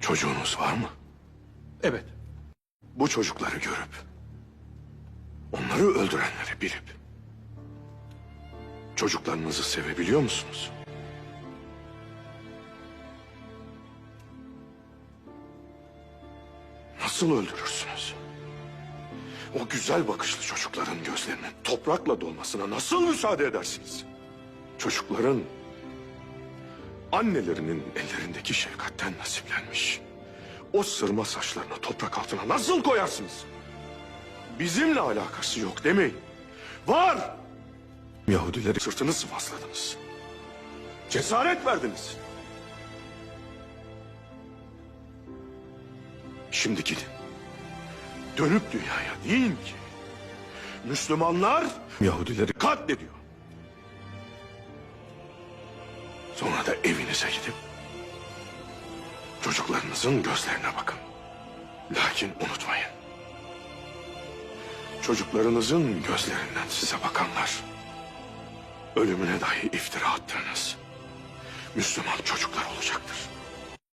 Çocuğunuz var mı? Evet. Bu çocukları görüp onları öldürenleri bilip çocuklarınızı sevebiliyor musunuz? Nasıl öldürürsünüz? O güzel bakışlı çocukların gözlerinin toprakla dolmasına nasıl müsaade edersiniz? Çocukların annelerinin ellerindeki şefkatten nasiplenmiş. O sırma saçlarını toprak altına nasıl koyarsınız? Bizimle alakası yok demeyin. Var. Yahudileri sırtını sıvazladınız. Cesaret verdiniz. Şimdi gidin. Dönüp dünyaya deyin ki Müslümanlar Yahudileri katlediyor. Sonra da evinize gidip çocuklarınızın gözlerine bakın. Lakin unutmayın. Çocuklarınızın gözlerinden size bakanlar ölümüne dahi iftira attığınız Müslüman çocuklar olacaktır.